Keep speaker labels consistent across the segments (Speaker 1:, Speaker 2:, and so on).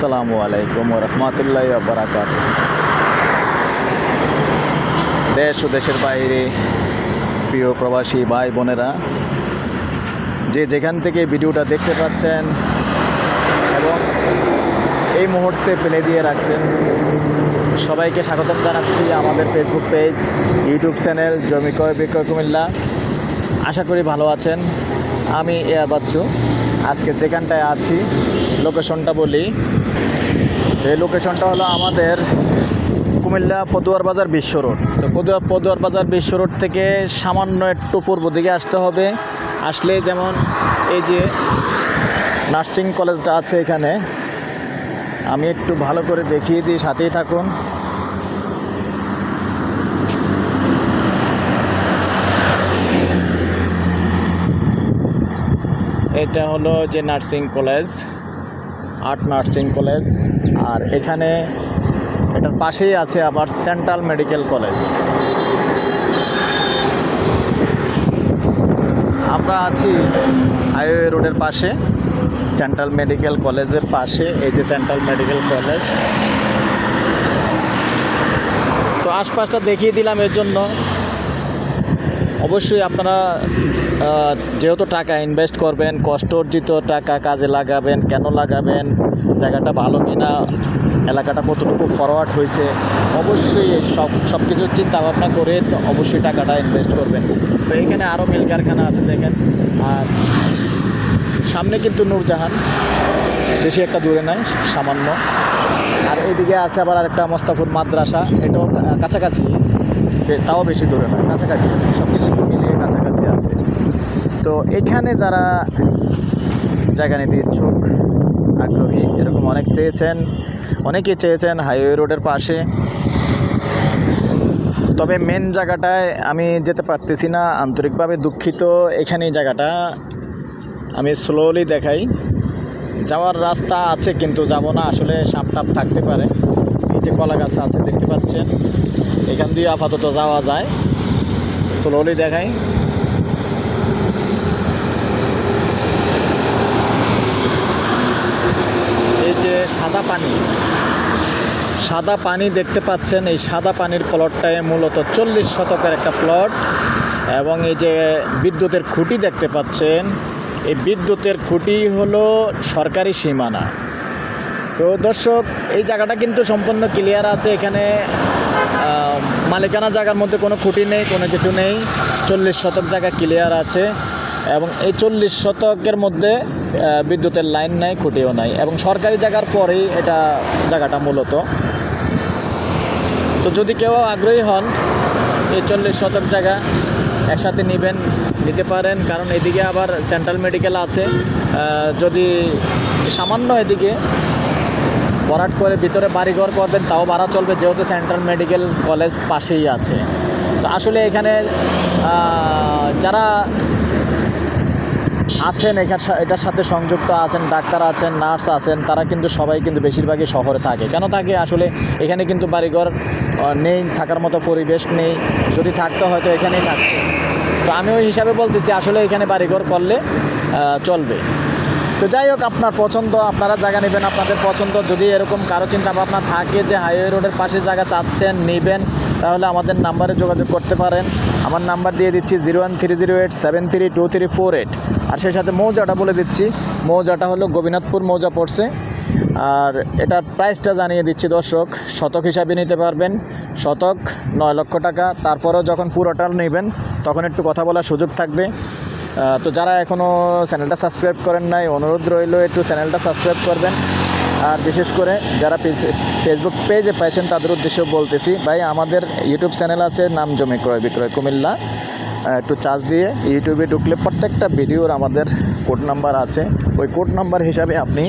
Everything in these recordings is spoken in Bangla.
Speaker 1: আসসালামু আলাইকুম রহমতুল্লাহ বারাকাত দেশ ও দেশের বাইরে প্রিয় প্রবাসী ভাই বোনেরা, যে যেখান থেকে ভিডিওটা দেখতে পাচ্ছেন এবং এই মুহূর্তে প্লে দিয়ে রাখছেন, সবাইকে স্বাগতম জানাচ্ছি আমাদের ফেসবুক পেজ ইউটিউব চ্যানেল জমি ক্রয়, বিক্রয়, কুমিল্লা। আশা করি ভালো আছেন। আমি এয়ার বাচ্চু আজকে যেখানটায় আছি লোকেশনটা বলি। এই লোকেশনটা হলো আমাদের কুমিল্লা পদুয়ার বাজার বিশ্ব রোড। তো পদুয়ার পদুয়ার বাজার বিশ্ব রোড থেকে সামান্য একটু পূর্ব দিকে আসতে হবে। আসলে যেমন এই যে নার্সিং কলেজটা আছে এখানে, আমি একটু ভালো করে দেখিয়ে দিই, সাথেই থাকুন। এটা হলো যে nursing college. Art nursing college. আর এখানে, এটার পাশেই আছে আবার সেন্ট্রাল মেডিকেল কলেজ। আমরা আছি হাইওয়ে রোডের পাশে, সেন্ট্রাল মেডিকেল কলেজের পাশে, এই যে সেন্ট্রাল মেডিকেল কলেজ। তো আশপাশটা দেখিয়ে দিলাম এর জন্য। অবশ্যই আপনারা যেহেতু টাকা ইনভেস্ট করবেন কষ্ট অর্জিত টাকা কাজে লাগাবেন, কেন লাগাবেন, জায়গাটা ভালো কিনা, এলাকাটা কতটুকু ফরওয়ার্ড হয়েছে, অবশ্যই সব সব কিছু চিন্তা ভাবনা করে অবশ্যই টাকাটা ইনভেস্ট করবেন। তো এখানে আরও মিল কারখানা আছে, দেখেন। আর সামনে কিন্তু নূরজাহান, বেশি একটা দূরে নয় সামান্য। আর এদিকে আছে আবার আরেকটা মোস্তাফুর মাদ্রাসা, এটাও কাছাকাছি। তাও বেশি দূরে নয়, কাছাকাছি আছে সব কিছু মিলিয়ে কাছাকাছি আছে। তো এখানে যারা জায়গা নিতে ইচ্ছুক, আগ্রহী, এরকম অনেক চেয়েছেন, অনেকেই চেয়েছেন হাইওয়ে রোডের পাশে। তবে মেন জায়গাটায় আমি যেতে পারতেছি না, আন্তরিকভাবে দুঃখিত। এখানে জায়গাটা আমি স্লোলি দেখাই। যাওয়ার রাস্তা আছে, কিন্তু যাব না, আসলে সাপ টাপ থাকতে পারে। এই যে কলা গাছ আছে, দেখতে পাচ্ছেন। এখান দিয়ে আপাতত যাওয়া যায়। স্লোলি দেখাই। এই যে সাদা পানি সাদা পানি দেখতে পাচ্ছেন, এই সাদা পানির প্লটটায় মূলত চল্লিশ শতকের একটা প্লট এবং এই যে বিদ্যুতের খুঁটি দেখতে পাচ্ছেন, এই বিদ্যুতের খুঁটি হলো সরকারি সীমানা। তো দর্শক, এই জায়গাটা কিন্তু সম্পূর্ণ ক্লিয়ার আছে। এখানে মালিকানা জায়গার মধ্যে কোনো খুঁটি নেই, কোনো কিছু নেই। চল্লিশ শতক জায়গা ক্লিয়ার আছে। এবং এই চল্লিশ শতকের মধ্যে বিদ্যুতের লাইন নাই, খুঁটিও নাই। এবং সরকারি জায়গার পরেই এটা জায়গাটা মূলত। তো যদি কেউ আগ্রহী হন, এই চল্লিশ শতক জায়গা একসাথে নেবেন, নিতে পারেন। কারণ এদিকে আবার সেন্ট্রাল মেডিকেল আছে। যদি সামান্য এদিকে ভরাট করে ভিতরে বাড়িঘর করবেন, তাও ভাড়া চলবে, যেহেতু সেন্ট্রাল মেডিকেল কলেজ পাশেই আছে। তো আসলে এখানে যারা আছেন এখানে এটার সাথে সংযুক্ত আছেন, ডাক্তার আছেন, নার্স আছেন, তারা কিন্তু সবাই কিন্তু বেশিরভাগই শহরে থাকে। কেন থাকে? আসলে এখানে কিন্তু বাড়িঘর নেই, থাকার মতো পরিবেশ নেই। যদি থাকতে হয়তো এখানেই থাকতো। তো আমি ওই হিসাবে বলতেছি, আসলে এখানে বাড়িঘর করলে চলবে। তো যাই হোক, আপনার পছন্দ, আপনারা জায়গা নেবেন, আপনাদের পছন্দ। যদি এরকম কারও চিন্তা ভাবনা থাকে যে হাইওয়ে রোডের পাশে জায়গা চাচ্ছেন, নেবেন, তাহলে আমাদের নাম্বারে যোগাযোগ করতে পারেন। আমার নাম্বার দিয়ে দিচ্ছি zero one three zero eight, seven three two three four eight. আর সেই সাথে মৌজাটা বলে দিচ্ছি। মৌজাটা হলো গোবিনাথপুর মৌজা পড়ছে। আর এটার প্রাইসটা জানিয়ে দিচ্ছি দর্শক, শতক হিসাবে নিতে পারবেন। শতক নয় লক্ষ টাকা। তারপরেও যখন পুরোটা নেবেন, তখন একটু কথা বলার সুযোগ থাকবে। তো যারা এখনও চ্যানেলটা সাবস্ক্রাইব করেন নাই, অনুরোধ রইল একটু চ্যানেলটা সাবস্ক্রাইব করবেন। আর বিশেষ করে যারা ফেসবুক পেজে পাইছেন, তাদের উদ্দেশ্যে বলতেছি, ভাই, আমাদের ইউটিউব চ্যানেল আছে নাম জমি ক্রয় বিক্রয় কুমিল্লা। একটু চার্জ দিয়ে ইউটিউবে ঢুকলে প্রত্যেকটা ভিডিওর আমাদের কোড নাম্বার আছে। ওই কোড নাম্বার হিসাবে আপনি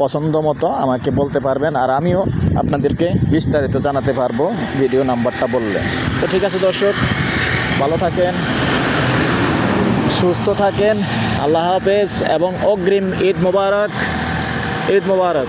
Speaker 1: পছন্দ মতো আমাকে বলতে পারবেন, আর আমিও আপনাদেরকে বিস্তারিত জানাতে পারব ভিডিও নাম্বারটা বললে। তো ঠিক আছে দর্শক, ভালো থাকেন। সুস্থ থাকেন। আল্লাহ হাফেজ এবং অগ্রিম ঈদ মোবারক। ঈদ মোবারক।